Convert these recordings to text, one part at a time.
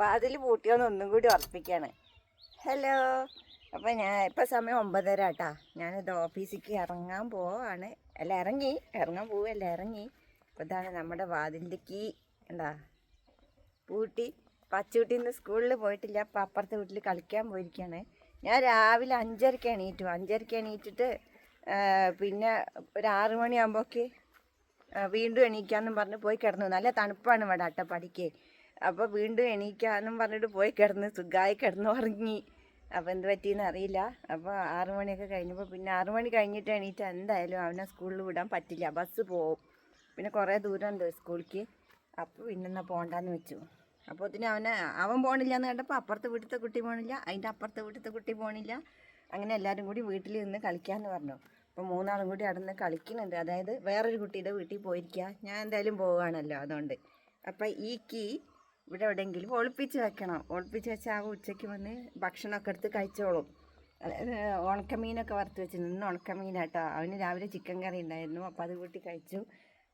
വാതിൽ പൂട്ടിയോന്ന് ഒന്നും കൂടി ഉറപ്പിക്കാണ്. ഹലോ. അപ്പം ഞാൻ ഇപ്പം സമയം ഒമ്പതര കേട്ടാ ഞാനിത് ഓഫീസിലേക്ക് ഇറങ്ങാൻ പോവാണ്. അല്ല ഇറങ്ങി. ഇറങ്ങാൻ പോവല്ല ഇറങ്ങി. അപ്പോൾ ഇതാണ് നമ്മുടെ വാതിലിന്റെ കീ. എന്താ? പൂട്ടി. പച്ചൂട്ടി ഇന്ന് സ്കൂളിൽ പോയിട്ടില്ല. അപ്പം അപ്പുറത്തെ വീട്ടിൽ കളിക്കാൻ പോയിരിക്കുകയാണ് ഞാൻ രാവിലെ അഞ്ചരക്ക് എണീറ്റു. അഞ്ചരക്ക് എണീറ്റിട്ട് പിന്നെ ഒരു ആറ് മണിയാകുമ്പോഴേക്ക് വീണ്ടും എണീക്കാന്നും പറഞ്ഞ് പോയി കിടന്നു. നല്ല തണുപ്പാണ് ഇവിടെ അട്ടപ്പാടിക്ക്. അപ്പോൾ വീണ്ടും എണീക്കാനും പറഞ്ഞിട്ട് പോയി കിടന്ന് സുഖമായി കിടന്നുറങ്ങി. അപ്പോൾ എന്ത് പറ്റിയെന്ന് അറിയില്ല. അപ്പോൾ ആറുമണിയൊക്കെ കഴിഞ്ഞപ്പോൾ പിന്നെ ആറുമണി കഴിഞ്ഞിട്ട് എണീറ്റ് എന്തായാലും അവനെ സ്കൂളിൽ വിടാൻ പറ്റില്ല. ബസ് പോവും. പിന്നെ കുറേ ഉണ്ട് സ്കൂളിലേക്ക് അപ്പോൾ പിന്നെ എന്നാൽ പോകണ്ടെന്ന് വെച്ചു. അപ്പോൾ ഇതിന് അവനെ അവൻ പോകണില്ല എന്ന് കണ്ടപ്പോൾ അപ്പുറത്തെ വീട്ടിലത്തെ കുട്ടി പോകണില്ല അതിന്റെ അപ്പുറത്തെ വീട്ടിലത്തെ കുട്ടി പോകണില്ല അങ്ങനെ എല്ലാവരും കൂടി വീട്ടിൽ നിന്ന് കളിക്കാമെന്ന് പറഞ്ഞു. അപ്പോൾ മൂന്നാളും കൂടി അവിടെ നിന്ന് കളിക്കുന്നുണ്ട്. അതായത് വേറൊരു കുട്ടിയുടെ വീട്ടിൽ പോയിരിക്കുക ഞാൻ എന്തായാലും പോവുകയാണല്ലോ അതുകൊണ്ട്. അപ്പോൾ ഈ കീ ഇവിടെ എവിടെയെങ്കിലും ഒളിപ്പിച്ച് വെക്കണം. ഒളിപ്പിച്ച് വെച്ചാൽ ആ ഉച്ചയ്ക്ക് വന്ന് ഭക്ഷണമൊക്കെ എടുത്ത് കഴിച്ചോളും. ഉണക്കമീനൊക്കെ വറുത്ത് വെച്ചിരുന്നു ഇന്ന് ഉണക്കമീനാട്ടോ. അവന് രാവിലെ ചിക്കൻ കറി ഉണ്ടായിരുന്നു. അപ്പോൾ അത് കൂട്ടി കഴിച്ചു.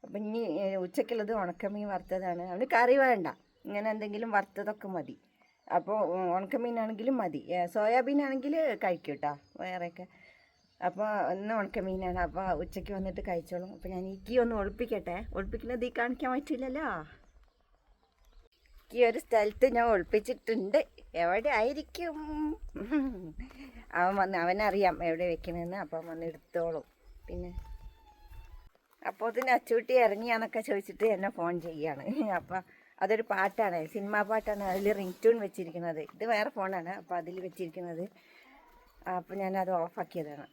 അപ്പം ഇനി ഉച്ചയ്ക്കുള്ളത് ഉണക്കമീൻ വറുത്തതാണ്. അവന് കറി വേണ്ട. ഇങ്ങനെ എന്തെങ്കിലും വറുത്തതൊക്കെ മതി. അപ്പോൾ ഉണക്കമീനാണെങ്കിലും മതി. സോയാബീൻ ആണെങ്കിൽ കഴിക്കും കേട്ടോ വേറെയൊക്കെ. അപ്പോൾ ഇന്ന് ഉണക്കമീനാണ്. അപ്പോൾ ഉച്ചയ്ക്ക് വന്നിട്ട് കഴിച്ചോളും. അപ്പോൾ ഞാൻ ഈ കീ ഒന്ന് ഒളിപ്പിക്കട്ടെ. ഒളിപ്പിക്കുന്നത് ഈ കാണിക്കാൻ പറ്റില്ലല്ലോ. ഈ ഒരു സ്ഥലത്ത് ഞാൻ ഒളിപ്പിച്ചിട്ടുണ്ട്. എവിടെ ആയിരിക്കും അവൻ വന്ന് അവനറിയാം എവിടെ വെക്കണമെന്ന് അപ്പം വന്ന് എടുത്തോളും. പിന്നെ അപ്പോൾ അതിന് അച്ചൂട്ടി ഇറങ്ങിയാന്നൊക്കെ ചോദിച്ചിട്ട് എന്നെ ഫോൺ ചെയ്യാണ്. അപ്പം അതൊരു പാട്ടാണ്. സിനിമാ പാട്ടാണ്. അതിൽ റിംഗ് ട്യൂൺ വെച്ചിരിക്കുന്നത്. ഇത് വേറെ ഫോണാണ് അപ്പോൾ അതിൽ വെച്ചിരിക്കുന്നത്. അപ്പോൾ ഞാനത് ഓഫാക്കിയതാണ്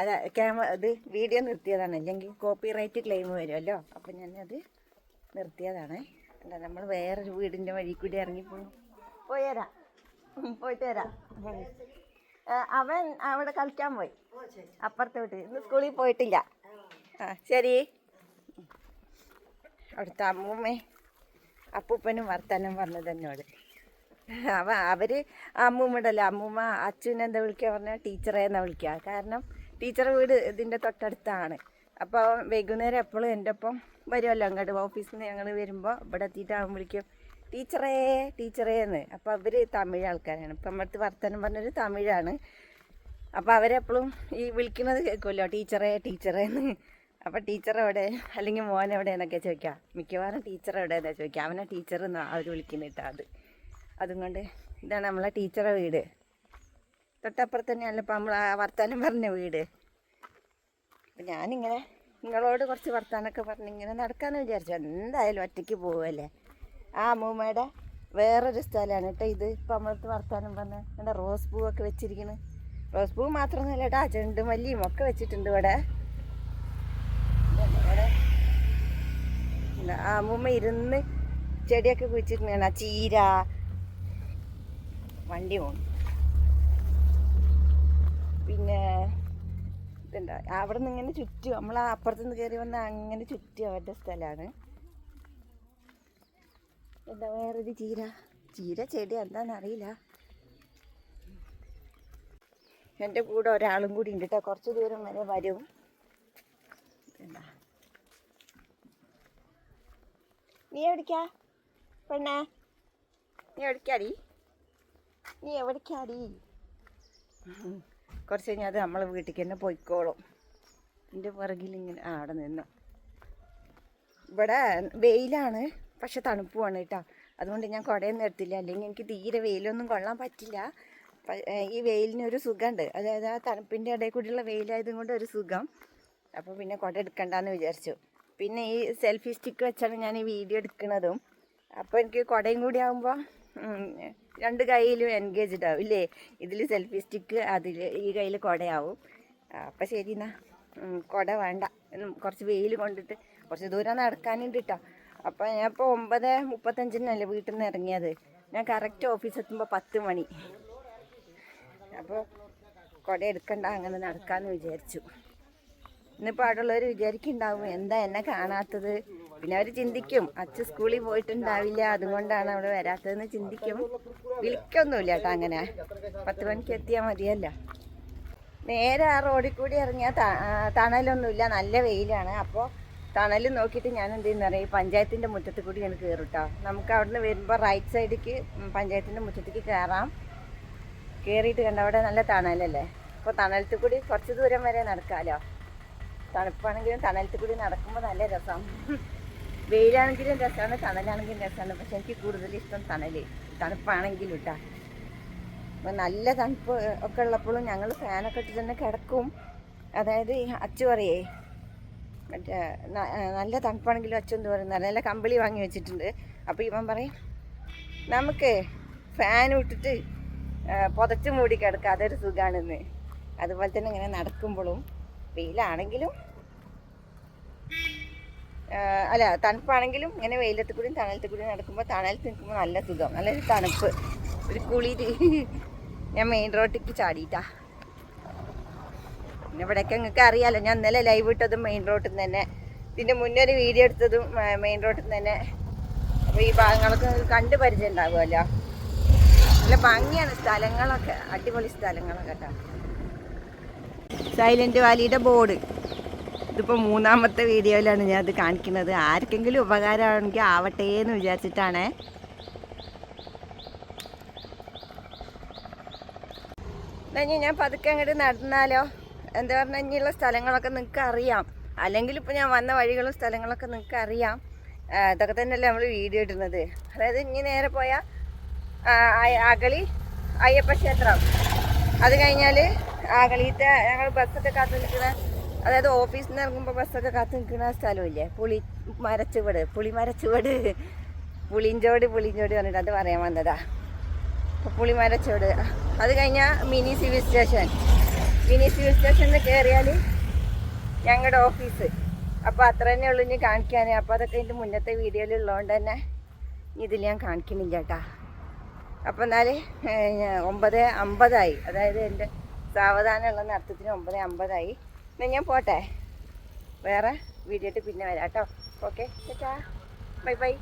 അത് ക്യാമറ ഇത് വീഡിയോ നിർത്തിയതാണ്. അല്ലെങ്കിൽ കോപ്പി റൈറ്റ് ക്ലെയിം വരുമല്ലോ. അപ്പോൾ ഞാനത് നിർത്തിയതാണ്. അല്ല നമ്മൾ വേറൊരു വീടിന്റെ വഴി കൂടി ഇറങ്ങിപ്പോയി. പോയി തരാം പോയിട്ട് വരാം. അവൻ അവിടെ കളിക്കാൻ പോയി. അപ്പുറത്തെ വീട്ടിൽ ഇന്ന് സ്കൂളിൽ പോയിട്ടില്ല. ആ ശരി. അവിടുത്തെ അമ്മൂമ്മേ അപ്പൂപ്പനും വർത്തനം പറഞ്ഞത് എന്നോട്. അവ അവർ അമ്മൂമ്മടല്ല അമ്മൂമ്മ അച്ഛനെന്താ വിളിക്കുക പറഞ്ഞാൽ ടീച്ചറെ എന്നാ വിളിക്കുക കാരണം ടീച്ചറെ വീട് ഇതിന്റെ തൊട്ടടുത്താണ്. അപ്പോൾ വൈകുന്നേരം എപ്പോഴും എന്റെ ഒപ്പം വരുമല്ലോ അങ്ങോട്ട് ഓഫീസിൽ നിന്ന് ഞങ്ങൾ വരുമ്പോൾ ഇവിടെ എത്തിയിട്ട് അവൻ വിളിക്കും ടീച്ചറേ ടീച്ചറേ എന്ന്. അപ്പോൾ അവർ തമിഴ് ആൾക്കാരാണ്. ഇപ്പം നമ്മുടെ വർത്തനം പറഞ്ഞൊരു തമിഴാണ്. അപ്പോൾ അവരെപ്പോഴും ഈ വിളിക്കുന്നത് കേൾക്കുമല്ലോ ടീച്ചറേ ടീച്ചറേ എന്ന്. അപ്പോൾ ടീച്ചർ എവിടെ അല്ലെങ്കിൽ മോൻ എവിടെ എന്നൊക്കെ ചോദിക്കാം. മിക്കവാറും ടീച്ചർ എവിടെ എന്നാ ചോദിക്കാം. അവനെ ടീച്ചർ എന്നാണ് അവർ വിളിക്കുന്നിട്ടാ അത്. അതുകൊണ്ട് ഇതാണ് നമ്മളെ ടീച്ചറെ വീട്. തൊട്ടപ്പുറത്ത് തന്നെയല്ല ഇപ്പം നമ്മൾ ആ വർത്താനം പറഞ്ഞ വീട്. അപ്പം ഞാനിങ്ങനെ നിങ്ങളോട് കുറച്ച് വർത്താനൊക്കെ പറഞ്ഞ് ഇങ്ങനെ നടക്കാമെന്ന് വിചാരിച്ചു. എന്തായാലും ഒറ്റയ്ക്ക് പോവല്ലേ? ആ അമ്മൂമ്മയുടെ വേറൊരു സ്ഥലമാണ് കേട്ടോ ഇത്. ഇപ്പം നമ്മളടുത്ത് വർത്താനം പറഞ്ഞ എന്റെ റോസ് പൂവൊക്കെ വെച്ചിരിക്കുന്നു റോസ് പൂ മാത്രമൊന്നുമല്ല കേട്ടോ ചെണ്ടുമല്ലിയും ഒക്കെ വെച്ചിട്ടുണ്ട് ഇവിടെ. ആ അമ്മൂമ്മ ഇരുന്ന് ചെടിയൊക്കെ കുഴിച്ചിട്ടുണ്ട് ആ ചീര വണ്ടി പോകും പിന്നെ ഇതുണ്ട്. അവിടെ നിന്ന് ഇങ്ങനെ ചുറ്റും നമ്മൾ അപ്പുറത്ത് നിന്ന് കയറി വന്ന് അങ്ങനെ ചുറ്റും അവരുടെ സ്ഥലമാണ്. എന്താ വേറൊരു ചീര? ചീര ചെടി എന്താണെന്ന് അറിയില്ല. എന്റെ കൂടെ ഒരാളും കൂടി ഉണ്ട് കേട്ടോ കുറച്ച് ദൂരം വരെ വരും. എന്താ നീ എവിടേക്കാ? പെണ്ണേ? നീ എവിടേക്കാടി? നീ എവിടേക്കാടി. കുറച്ച് കഴിഞ്ഞാൽ അത് നമ്മളെ വീട്ടിലേക്ക് തന്നെ പോയിക്കോളും. എന്റെ പുറകിൽ ഇങ്ങനെ ആ അവിടെ നിന്നു. ഇവിടെ വെയിലാണ് പക്ഷെ തണുപ്പുമാണ് കേട്ടോ. അതുകൊണ്ട് ഞാൻ കുടയൊന്നും എടുത്തില്ല. അല്ലെങ്കിൽ എനിക്ക് തീരെ വെയിലൊന്നും കൊള്ളാൻ പറ്റില്ല. ഈ വെയിലിന് ഒരു സുഖമുണ്ട്. അതായത് ആ തണുപ്പിന്റെ ഇടയിൽ കൂടിയുള്ള വെയിലായതും കൊണ്ട് ഒരു സുഖം. അപ്പോൾ പിന്നെ കുട എടുക്കണ്ടെന്ന് വിചാരിച്ചു. പിന്നെ ഈ സെൽഫി സ്റ്റിക്ക് വെച്ചാണ് ഞാൻ ഈ വീഡിയോ എടുക്കുന്നതും അപ്പോൾ എനിക്ക് കുടയും കൂടി ആകുമ്പോൾ രണ്ട് കൈയിലും എൻഗേജ്ഡ് ആവും ഇല്ലേ? ഇതിൽ സെൽഫി സ്റ്റിക്ക് അതിൽ ഈ കയ്യിൽ കുടയാവും. അപ്പം ശരി എന്നാ. കുട വേണ്ട. കുറച്ച് വെയിൽ കൊണ്ടിട്ട് കുറച്ച് ദൂരം നടക്കാനുണ്ട് കേട്ടോ അപ്പം ഞാൻ ഇപ്പോൾ ഒമ്പത് മുപ്പത്തഞ്ചിനല്ലേ വീട്ടിൽ നിന്ന് ഇറങ്ങിയത്. ഞാൻ കറക്റ്റ് ഓഫീസ് എത്തുമ്പോൾ പത്ത് മണി. അപ്പോൾ കുട എടുക്കണ്ട അങ്ങനെ നടക്കാമെന്ന് വിചാരിച്ചു. ഇന്നിപ്പോൾ അവിടെയുള്ളവർ വിചാരിക്കുന്നുണ്ടാവും എന്താ എന്നെ കാണാത്തത്? പിന്നെ അവർ ചിന്തിക്കും അച്ഛ സ്കൂളിൽ പോയിട്ടുണ്ടാവില്ല അതുകൊണ്ടാണ് അവിടെ വരാത്തതെന്ന് ചിന്തിക്കും. വിളിക്കൊന്നുമില്ല കേട്ടോ അങ്ങനെ. പത്ത് മണിക്ക് എത്തിയാൽ മതിയല്ലോ. നേരെ ആ റോഡിൽ കൂടി ഇറങ്ങിയാൽ തണലൊന്നുമില്ല നല്ല വെയിലാണ്. അപ്പോൾ തണൽ നോക്കിയിട്ട് ഞാൻ എന്ത് ചെയ്യുന്നറിയാം ഈ പഞ്ചായത്തിന്റെ മുറ്റത്ത് കൂടി ഞാൻ കയറും കേട്ടോ. നമുക്ക് അവിടുന്ന് വരുമ്പോൾ റൈറ്റ് സൈഡിലേക്ക് പഞ്ചായത്തിന്റെ മുറ്റത്തേക്ക് കയറാം കയറിയിട്ട് കണ്ട അവിടെ നല്ല തണലല്ലേ? അപ്പോൾ തണലത്തിൽ കൂടി കുറച്ച് ദൂരം വരെ നടക്കാമല്ലോ തണുപ്പാണെങ്കിലും തണലത്ത് കൂടി നടക്കുമ്പോൾ നല്ല രസം. വെയിലാണെങ്കിലും രസമാണ് തണലാണെങ്കിലും രസമാണ് പക്ഷെ എനിക്ക് കൂടുതൽ ഇഷ്ടം തണൽ. തണുപ്പാണെങ്കിലും ഇട്ടാ അപ്പം നല്ല തണുപ്പ് ഒക്കെ ഉള്ളപ്പോഴും ഞങ്ങൾ ഫാനൊക്കെ ഇട്ട് തന്നെ കിടക്കും. അതായത് അച്ചു പറയേ മറ്റേ നല്ല തണുപ്പാണെങ്കിലും അച്ഛൻ എന്ത് പറയുന്നത് നല്ല കമ്പിളി വാങ്ങി വെച്ചിട്ടുണ്ട്. അപ്പോൾ ഇവൻ പറയും നമുക്ക് ഫാൻ ഇട്ടിട്ട് പുതച്ച് മൂടി കിടക്കാം. അതൊരു സുഖമാണെന്ന് അതുപോലെ തന്നെ ഇങ്ങനെ നടക്കുമ്പോഴും വെയിലാണെങ്കിലും അല്ല തണുപ്പാണെങ്കിലും ഇങ്ങനെ വെയിലത്ത് കൂടി തണലത്ത് കൂടി നടക്കുമ്പോൾ തണലത്ത് നിൽക്കുമ്പോൾ നല്ല സുഖം. നല്ലൊരു തണുപ്പ്. ഒരു കുളിര് ഞാൻ മെയിൻ റോഡിലേക്ക് ചാടിയിട്ടാ. പിന്നെ ഇവിടെയൊക്കെ നിങ്ങൾക്ക് അറിയാലോ ഞാൻ ഇന്നലെ ലൈവ് ഇട്ടതും മെയിൻ റോഡിൽ നിന്ന് തന്നെ. ഇതിന്റെ മുന്നേ ഒരു വീഡിയോ എടുത്തതും മെയിൻ റോഡിൽ നിന്ന് തന്നെ. അപ്പോൾ ഈ ഭാഗങ്ങളൊക്കെ കണ്ട് പരിചയം ഉണ്ടാകുമല്ലോ നല്ല ഭംഗിയാണ് സ്ഥലങ്ങളൊക്കെ. അടിപൊളി സ്ഥലങ്ങളൊക്കെ കേട്ടോ. സൈലന്റ് വാലിയുടെ ബോർഡ്. ഇതിപ്പോൾ മൂന്നാമത്തെ വീഡിയോയിലാണ് ഞാൻ അത് കാണിക്കുന്നത്. ആർക്കെങ്കിലും ഉപകാരമാണെങ്കിൽ ആവട്ടെ എന്ന് വിചാരിച്ചിട്ടാണേ. ഇനി ഞാൻ പതുക്കെ അങ്ങോട്ട് നടന്നാലോ? എന്താ പറഞ്ഞാൽ ഇനിയുള്ള സ്ഥലങ്ങളൊക്കെ നിങ്ങൾക്ക് അറിയാം. അല്ലെങ്കിൽ ഇപ്പോൾ ഞാൻ വന്ന വഴികളും സ്ഥലങ്ങളൊക്കെ നിങ്ങൾക്ക് അറിയാം. ഇതൊക്കെ തന്നെയല്ലേ നമ്മൾ വീഡിയോ ഇടുന്നത്. അതായത് ഇനി നേരെ പോയാൽ അകളി അയ്യപ്പ ക്ഷേത്രം. അത് കഴിഞ്ഞാൽ ആകളിത്തെ ഞങ്ങൾ ബസ്സൊക്കെ കാത്തു നിൽക്കുന്ന അതായത് ഓഫീസിൽ നിന്ന് ഇറങ്ങുമ്പോൾ ബസ്സൊക്കെ കാത്തു നിൽക്കുന്ന സ്ഥലമില്ലേ? പുളി മരച്ചുവട് പുളി മരച്ചുവട്. പുളിഞ്ചോട് പുളിഞ്ചോട് പറഞ്ഞിട്ട് അത് പറയാൻ വന്നതാ. അപ്പോൾ പുളിമരച്ചോട് അത് കഴിഞ്ഞാൽ mini civil station. Mini civil സ്റ്റേഷനിൽ കയറിയാൽ ഞങ്ങളുടെ ഓഫീസ്. അപ്പോൾ അത്ര തന്നെ ഉള്ളൂ ഇനി കാണിക്കാൻ അപ്പോൾ അതൊക്കെ എന്റെ മുന്നത്തെ വീഡിയോയിൽ ഉള്ളതുകൊണ്ട് തന്നെ ഇതിൽ ഞാൻ കാണിക്കുന്നില്ല കേട്ടാ. അപ്പോൾ എന്നാൽ ഒമ്പത് അമ്പതായി. അതായത് എന്റെ സാവധാനമുള്ള നടത്തത്തിന് ഒമ്പത് അമ്പതായി. എന്നാൽ ഞാൻ പോട്ടെ. വേറെ വീഡിയോ ഇട്ട് പിന്നെ വരാം കേട്ടോ ഓക്കെ ബൈ ബൈ.